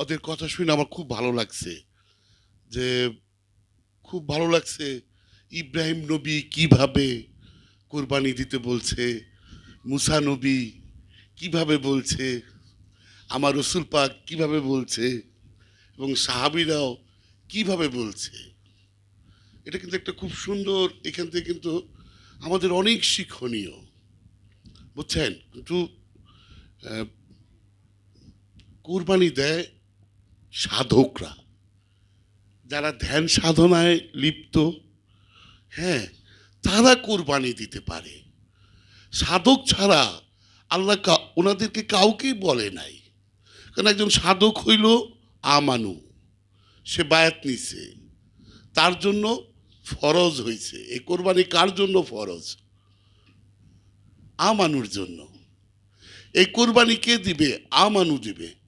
ওদের কথা শুনে আমার খুব ভালো লাগছে যে খুব ভালো লাগছে ইব্রাহিম নবী কীভাবে কোরবানি দিতে বলছে, মুসা নবী কীভাবে বলছে, আমার রসুল পাক কীভাবে বলছে এবং সাহাবিরাও কীভাবে বলছে। এটা কিন্তু একটা খুব সুন্দর, এখান থেকে কিন্তু আমাদের অনেক শিক্ষণীয়। বুঝছেন? কিন্তু কোরবানি দেয় সাধকরা, যারা ধ্যান সাধনায় লিপ্ত হ্যাঁ তারা কোরবানি দিতে পারে। সাধক ছাড়া আল্লাহ ওনাদেরকে কাউকেই বলে নাই। কারণ একজন সাধক হইল আমানু, সে বায়াত নিছে। তার জন্য ফরজ হয়েছে এই কোরবানি কার জন্য ফরজ? আমানুর জন্য। এই কোরবানি কে দিবে? আমানু দিবে।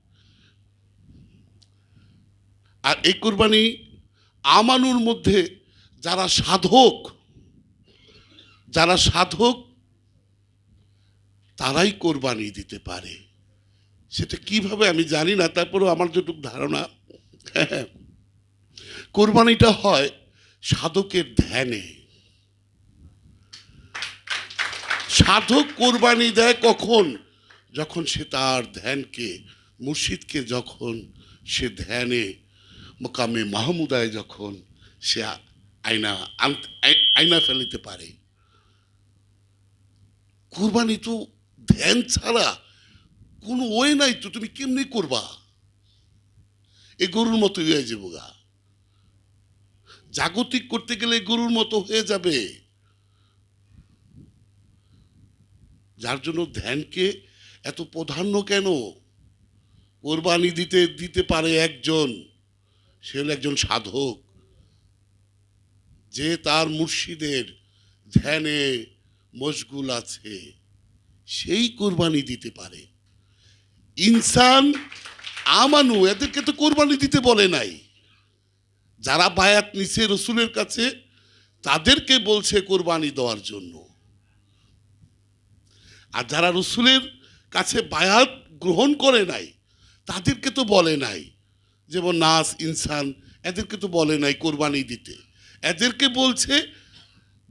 আর এই কোরবানি আমানুর মধ্যে যারা সাধক যারা সাধক তারাই কোরবানি দিতে পারে। সেটা কীভাবে আমি জানি না তারপরেও আমার যেটুকু ধারণা হ্যাঁ, কোরবানিটা হয় সাধকের ধ্যানে। সাধক কোরবানি দেয় কখন? যখন সে তার ধ্যানকে মুর্শিদকে যখন সে ধ্যানে মোকামে মাহমুদায় যখন সে আয়না আয়না ফেলিতে পারে, কোরবানি তো ধ্যান ছাড়া কোনো ওয়ে নাই তো, তুমি কেমনি করবা? এ গরুর মতো হয়ে যাব গা। জাগতিক করতে গেলে গরুর মতো হয়ে যাবে। যার জন্য ধ্যানকে এত প্রাধান্য কেন? কোরবানি দিতে দিতে পারে একজন। সে হলো একজন সাধক, যে তার মুর্শিদের ধ্যানে মশগুল আছে, সেই কোরবানি দিতে পারে। ইনসান আমানু, এদেরকে তো কোরবানি দিতে বলে নাই। যারা বায়াত নিছে রসুলের কাছে, তাদেরকে বলছে কোরবানি দেওয়ার জন্য। আর যারা রসুলের কাছে বায়াত গ্রহণ করে নাই, তাদেরকে তো বলে নাই। যেমন নাস, ইনসান, এদেরকে তো বলে নাই কোরবানি দিতে। এদেরকে বলছে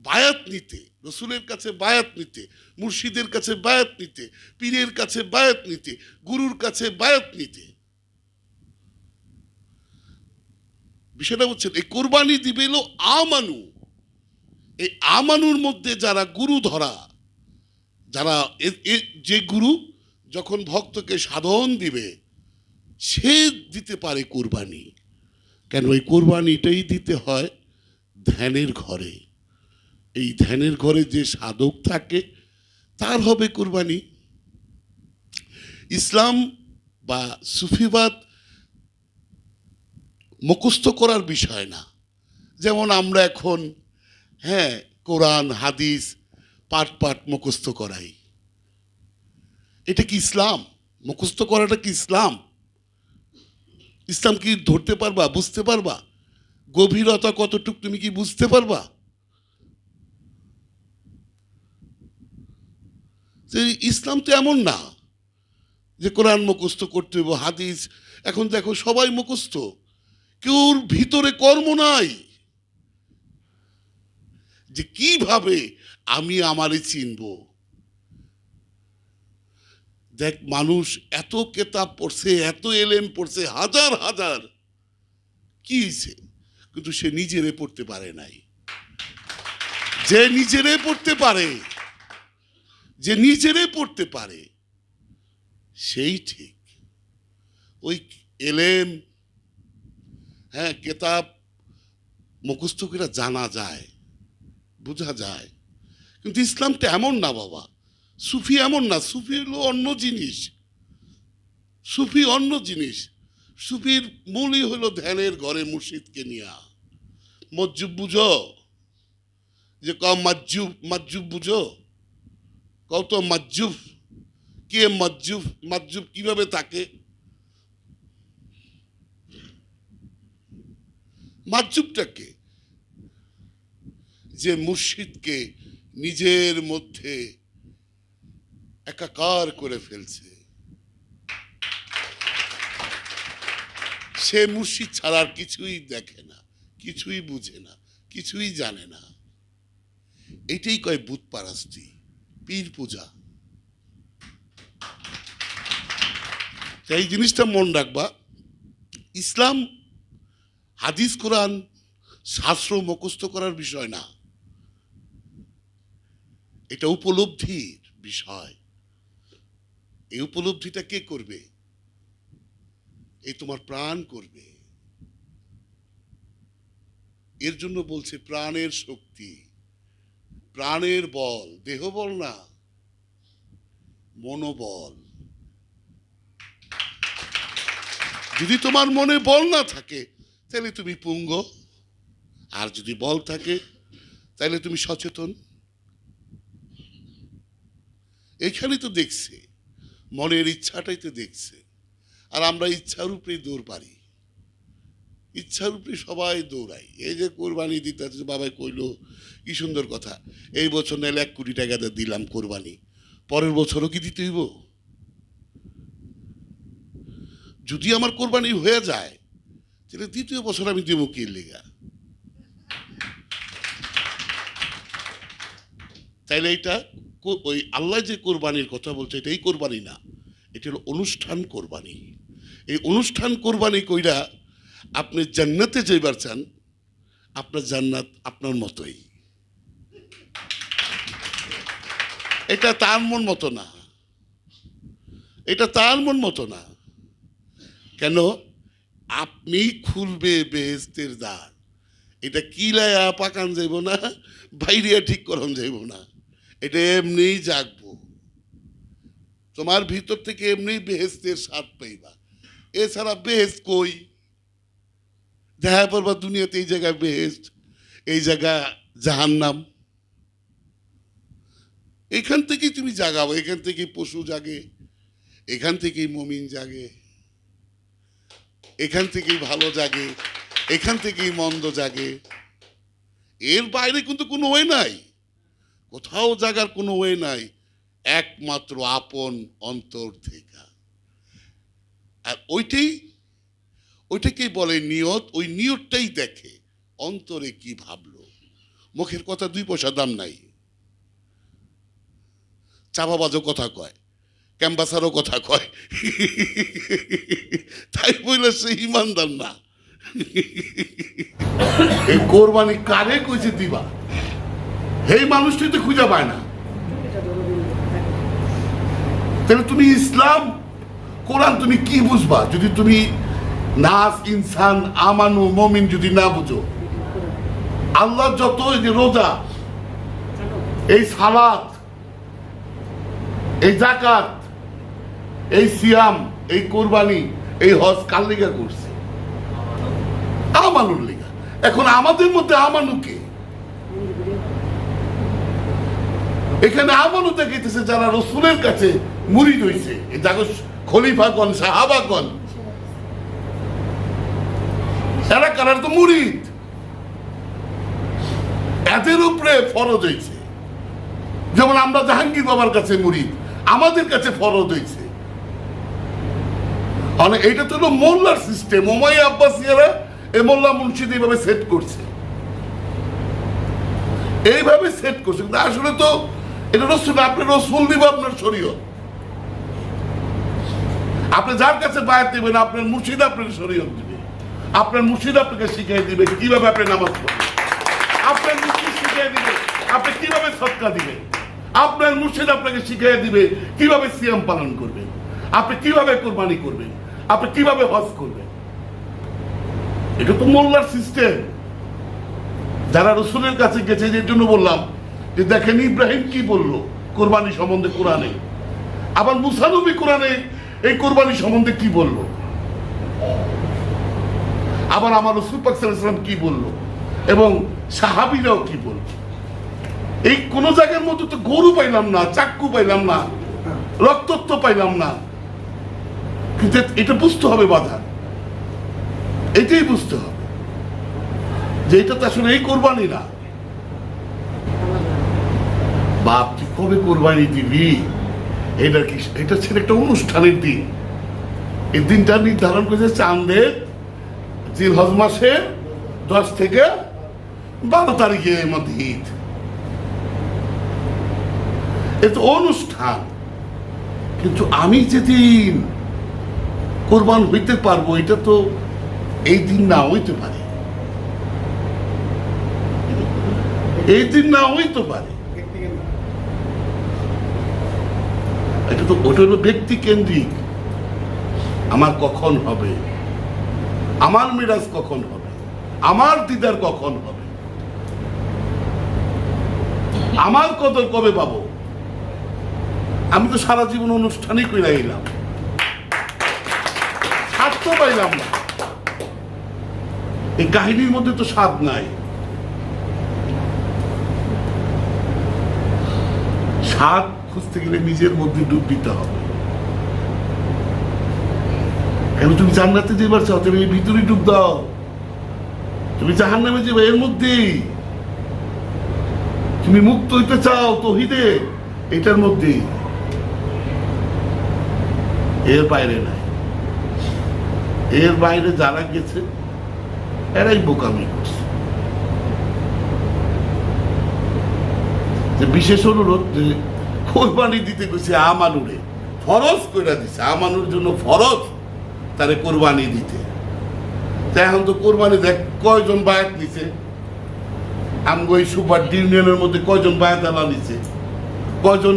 বায়াত নিতে, রসুলের কাছে বায়াত নিতে, মুর্শিদের কাছে বায়াত নিতে, পীরের কাছে বায়াত নিতে, গুরুর কাছে বায়াত নিতে। বিষয়টা হচ্ছেন এই কোরবানি দিবে এলো আমানু। এই আমানুর মধ্যে যারা গুরু ধরা, যারা যে গুরু যখন ভক্তকে সাধন দিবে সে দিতে পারে কোরবানি। কেন? ওই কোরবানিটাই দিতে হয় ধ্যানের ঘরে। এই ধ্যানের ঘরে যে সাধক থাকে, তার হবে কোরবানি। ইসলাম বা সুফিবাদ মুখস্থ করার বিষয় না। যেমন আমরা এখন হ্যাঁ কোরআন, হাদিস পাঠ পাঠ মুখস্থ করাই। এটা কি ইসলাম? মুখস্থ করাটা কি ইসলাম? ইসলাম কি ধরতে পারবা, বুঝতে পারবা? গভীরতা কতটুক তুমি কি বুঝতে পারবা? ইসলাম তো এমন না যে কোরআন মুখস্থ করতে হবে, হাদিস। এখন দেখো, সবাই মুখস্থ। কেউর ভিতরে কর্ম নাই। যে কীভাবে আমি আমারে চিনব? দেখ, মানুষ এত কেতাব পড়ছে, এত এলেম পড়ছে, হাজার হাজার। কি হয়েছে কিন্তু সে নিজেরে পড়তে পারে নাই। যে নিজেরে পড়তে পারে, যে নিজেরে পড়তে পারে, সেই ঠিক। ওই এলেম হ্যাঁ কেতাব মুখস্থ করে জানা যায়, বোঝা যায়। কিন্তু ইসলামটা এমন না বাবা। সুফি এমন না, সুফি হলো অন্য জিনিস। সুফি অন্য জিনিস। সুফির মূলই হলো ধ্যানের ঘরে মুর্শিদকে নিয়া। মজ্জুব বুঝো? যে ক, মাজ্জুব, মজ্জুব বুঝো? কত মজ্জুব? কে মজ্জুব? মজ্জুব কীভাবে থাকে মাজুবটাকে যে মুর্শিদকে নিজের মধ্যে একাকার করে ফেলছে। সে মুর্শিদ ছাড়া আর কিছুই দেখে না, কিছুই বুঝে না, কিছুই জানে না। এটাই কয় বুত পারাস্তি পীর পূজা। এই জিনিসটা মন রাখবা, ইসলাম, হাদিস, কোরআন শাস্ত্র মুখস্থ করার বিষয় না। এটা উপলব্ধির বিষয়। এই উপলব্ধিটা কে করবে? এই তোমার প্রাণ করবে। এর জন্য বলছে প্রাণের শক্তি, প্রাণের বল, দেহ বল না, মনোবল। যদি তোমার মনে বল না থাকে, তাহলে তুমি পুঙ্গ। আর যদি বল থাকে, তাহলে তুমি সচেতন। এখানে তো দেখছে মনের ইচ্ছাটাই তো দেখছে। আর আমরা ইচ্ছার উপরেই দৌড় পারি ইচ্ছার উপরে সবাই দৌড়াই। এই যে কোরবানি দিতে বাবাই কইলো, কি সুন্দর কথা, এই বছর নাহলে এক কোটি টাকা দিলাম কোরবানি, পরের বছরও কি দিতে হইব? যদি আমার কোরবানি হয়ে যায়, তাহলে দ্বিতীয় বছর আমি দিব কি লেগা? তাইলে কো- ওই আল্লাহ যে কোরবানির কথা বলছে এটাই কোরবানি না, এটা হলো অনুষ্ঠান কোরবানি। এই অনুষ্ঠান কোরবানি কইরা আপনি জান্নাতে যাইবার চান, আপনার জান্নাত আপনার মতোই। এটা তার মন মতো না। এটা তার মন মতো না। কেন? আপনি খুলবে বেহেস্তের দ্বার। এটা কি লায়া পাকান যাইব না বাইরে ঠিক করন যাইব না। এটা এমনিই জাগবো। তোমার ভিতর থেকে এমনি বেহেস্তের স্বাদ পাইবা। এছাড়া বেহেস্ত কই? দেখা পড়বা দুনিয়াতে এই জায়গায় বেহেস্ত, এই জায়গা জাহান্নাম। এখান থেকেই তুমি জাগাবো এখান থেকেই পশু জাগে, এখান থেকেই মমিন জাগে, এখান থেকেই ভালো জাগে, এখান থেকেই মন্দ জাগে। এর বাইরে কিন্তু কোনো ওয়ে নাই। কোথাও জাগার কোনো ওয়ে নাই, একমাত্র আপন অন্তর থেকে। আর ওইটাই ওইটাকেই বলে নিয়ত, ওই নিয়তটাই দেখে অন্তরে কি ভাবলো। মুখের কথা দুই পয়সা দাম নাই। চাপাবাজও কথা কয় ক্যাম্পাসারও কথা কয়। তাই বললে সে ইমানদার না। কোরবানি কারে কইছে দিবা? এই মানুষটি তো খুঁজে পায় না। তাহলে তুমি ইসলাম, কোরআন তুমি কি বুঝবা? যদি তুমি নাস, ইনসান, আমানু, মমিন যদি না বুঝো, আল্লাহ যত এই যে রোজা, এই সালাত, এই জাকাত এই সিয়াম, এই কোরবানি, এই হজ কার লিগা করছে? আমানুর লিগা। এখন আমাদের মধ্যে আমানু কে এখানে আমানু দেখাইতেছে যারা রসুলের কাছে মুড়ি রয়েছে যাকে খলিফাগণ, সাহাবাগণ। এরা কারার তো মুড়িদ। এদের উপরে ফরজ হয়েছে যেমন আমরা জাহাঙ্গীর বাবার কাছে আমাদের কাছে ফরজ হয়েছে মানে এইটা তো মোল্লার সিস্টেম। ওমাই আব্বাসিয়ারা এ মোল্লা মুন্সিদ এইভাবে সেট করছে। এইভাবে সেট করছে। আসলে তো আপনি আপনার যার কাছে বায়াত আপনার মুর্শিদ আপনার শরীয়ত দিবে। আপনার মুর্শিদ আপনাকে শিখিয়ে দিবে কীভাবে আপনি নামাজ পড়বেন আপনার মুর্শিদ শিখিয়ে দিবে আপনি কীভাবে সৎকা দিবেন। আপনার মুর্শিদ আপনাকে শিখিয়ে দিবে কীভাবে পালন করবেন। আপনি কীভাবে কোরবানি করবেন। আপনি কীভাবে হজ করবেন। এটা তো মোল্লার সিস্টেম যারা রসুলের কাছে গেছে এর জন্য বললাম যে দেখেন ইব্রাহিম কি বলল কোরবানি সম্বন্ধে কোরআনে? আবার মুসানবী কোরআনে এই কোরবানি সম্বন্ধে কি বলল? আবার আমার রসুল পাক সাল্লাল্লাহু আলাইহি ওয়াসাল্লাম কি বলল? এবং সাহাবিরাও কি বলল? এই কোন জায়গার মধ্যে তো গরু পাইলাম না চাক্কু পাইলাম না, রক্তত্ব পাইলাম না। কিন্তু এটা বুঝতে হবে বাধা। এটাই বুঝতে হবে যে এটা তো আসলে এই কোরবানি না। বাপ কি কবে কোরবানি দিবি? এটা কি এটা ছিল একটা অনুষ্ঠানের দিন। এই দিনটা নির্ধারণ করেছে চাঁদের জিলহজ মাসের দশ থেকে বারো তারিখের মধ্যে ঈদ এ অনুষ্ঠান। কিন্তু আমি যেদিন কোরবান হইতে পারব, এটা তো এই দিন না হইতে পারে। এই দিন না হইতে পারে। এটা তো ওটা হলো ব্যক্তি কেন্দ্রিক। আমার কখন হবে? আমার মিরাজ কখন হবে? আমার দিদার কখন হবে? আমার কদর কবে পাবো? আমি তো সারা জীবন অনুষ্ঠানই করে এলাম। স্বাদ তো পাইলাম না। এই কাহিনীর মধ্যে তো স্বাদ নাই। স্বাদ খুঁজতে গেলে নিজের মধ্যে ডুব দিতে হবে। কেন তুমি জান্নাতে যেবার চাও তুমি এই ভিতরে ডুব দাও। তুমি জাহান নামে যাবে এর মধ্যেই। তুমি মুক্ত হইতে চাও তো তহিদে, এটার মধ্যেই। এর বাইরে নাই। এর বাইরে যারা গেছে, এরাই বোকামি করছে। যে বিশেষ অনুরোধ যে কোরবানি দিতে গেছে আমানুরে। ফরজ করে দিছে, আমানুর জন্য ফরজ তারে কোরবানি দিতে। এখন তো কোরবানি দেখ, কয়জন বায়াত নিছে? এই সুপার ইউনিয়নের মধ্যে কয়জন বায়াত আলা নিছে? কয়জন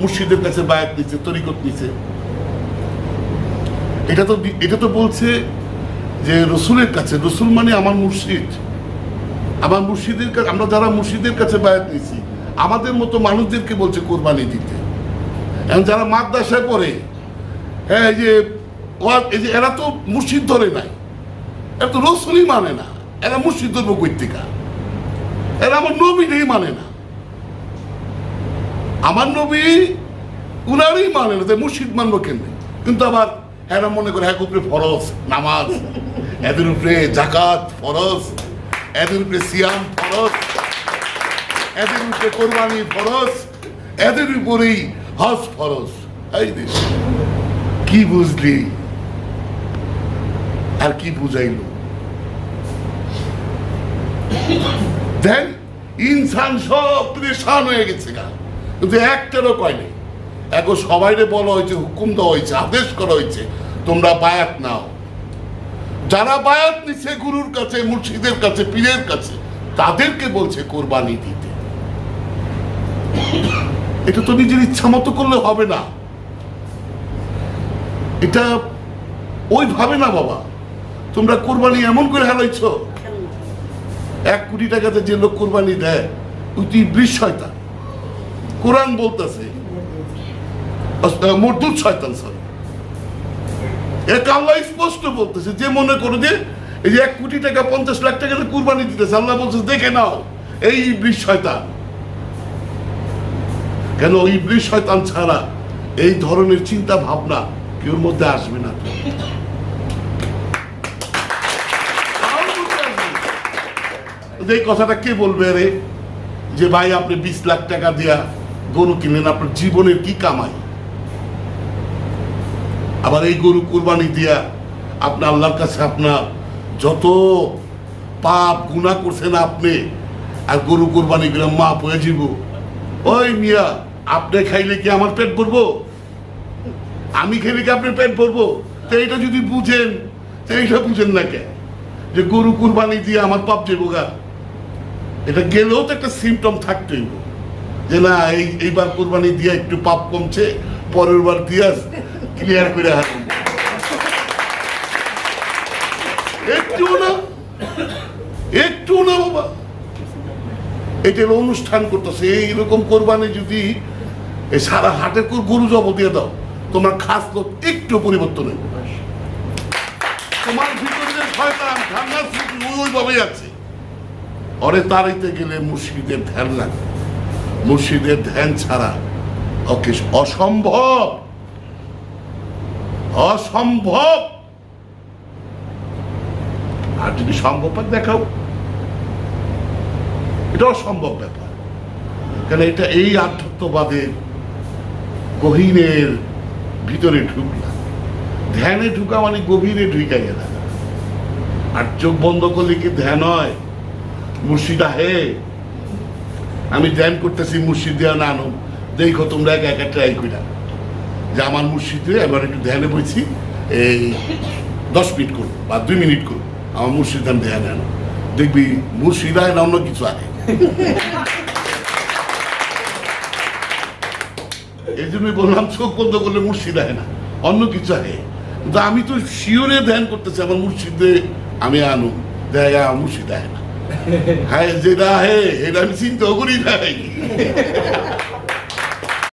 মুর্শিদের কাছে বায়াত নিছে, তরিকত নিছে? এটা তো এটা তো বলছে যে রসুলের কাছে, রসুল মানে আমার মুর্শিদ। আমার মুর্শিদের কাছে আমরা যারা মুর্শিদের কাছে বায়াত নিছি আমাদের মতো মানুষদেরকে বলছে কোরবানি দিতে। এখন যারা মাদ্রাসায় পড়ে হ্যাঁ এই যে এই যে এরা তো মুর্শিদ ধরে নাই। এরা তো রসুলই মানে না। এরা মুর্শিদ ধর্ম কৈতিকা এরা আমার নবীরই মানে না। আমার নবী উনারই মানে না তাই মুর্শিদ মানবো কেন কিন্তু আবার এরা মনে করে এক উপরে ফরজ, নামাজ। এদের উপরে জাকাত ফরজ। এদের উপরে সিয়াম ফরজ। এদের উপরে কোরবানি ফরজ, এদের উপরেই হজ ফরজ। এই দেশ। কি বুঝলি? আর কি বুঝাইল? দেন ইনসান সব পরেশান হয়ে গেছে গা। কিন্তু একটারও কয় নেই। এখন সবাইরে বলা হয়েছে, হুকুম দেওয়া হয়েছে, আদেশ করা হয়েছে, তোমরা বায়াত নাও। যারা বায়াত নিচ্ছে গুরুর কাছে, মুর্শিদের কাছে, পীরের কাছে, তাদেরকে বলছে কোরবানি দিতে। এটা তো নিজের ইচ্ছা মতো করলে হবে না। এটা ওইভাবে না বাবা। তোমরা কোরবানি এমন করে হারাইছ। এক কোটি টাকাতে যে লোক কোরবানি দেয়, ওই তুই বৃষ কোরআন বলতেছে মর্দুদ শয়তান সরি এটা আল্লাহ স্পষ্ট বলতেছে, যে মনে করো যে এই যে এক কোটি টাকা, পঞ্চাশ লাখ টাকা কুরবানি দিতেছে, আল্লাহ বলছে, দেখে নাও, এই শয়তান। কেন ইবলিশ শয়তান ছাড়া এই ধরনের চিন্তা ভাবনা কেউ মধ্যে আসবে না? এই কথাটা কে বলবে রে? যে ভাই, আপনি বিশ লাখ টাকা দিয়া গরু কিনলেন আপনার জীবনের কি কামাই? আবার এই গরু কুরবানি দিয়া আপনি আল্লাহর কাছে আপনার যত পাপ গুণা করছেন আপনি, আর গরু কুরবানি করে মা হয়ে যাব ওই মিয়া আপনি খাইলে কি আমার পেট ভরবো? আমি খেলে কি আপনার পেট ভরবো? তো এইটা যদি বুঝেন এইটা বুঝেন না কে যে গরু কুরবানি দিয়ে আমার পাপ যাব গা। এটা গেলেও তো একটা সিমটম থাকতেই যে না, এই, এইবার কোরবানি দিয়ে একটু পাপ কমছে, পরের বার দিয়া ক্লিয়ার করে হারুন একটু না একটু না বাবা। এটার অনুষ্ঠান করতেছে, এইরকম কোরবানি যদি এই সারা হাটের গরু জব দিয়ে দাও। তোমার খাস লোক একটু পরিবর্তন হইবে তোমার ভিতরে যে শয়তান অরে তাড়াইতে গেলে মুর্শিদের ধ্যান লাগে। মুর্শিদের ধ্যান ছাড়া ওকে অসম্ভব। অসম্ভব। আর যদি সম্ভব দেখাও। এটা অসম্ভব ব্যাপার। কারণ এটা এই আধ্যাত্মবাদের গহীনের ভিতরে ঢুকলা ধ্যানে ঢুকা মানে গভীরে ঢুকা গেলা আর চোখ বন্ধ করলে কি ধ্যান হয়? মুর্শিদ আহে আমি ধ্যান করতেছি মুর্শিদ দেওয়া না আনো দেখো তোমরা একা একা ট্রাই কইরা। যে আমার মুর্শিদে, এবার একটু ধ্যানে বইছি, এই দশ মিনিট করো বা দুই মিনিট করো। আমার মুর্শিদ ধ্যান আনো দেখবি মুর্শিদ আয় না অন্য কিছু আনে এই জন্যই বললাম, চোখ বন্ধ করলে মুর্শিদ আহে না। অন্য কিছু আহে। কিন্তু আমি তো শিওরে ধ্যান করতেছি, আমার মুর্শিদে আমি আনু দেয় মুর্শিদ আহে না। হ্যাঁ যেটা আহে, এটা আমি চিন্তাও করি নাই।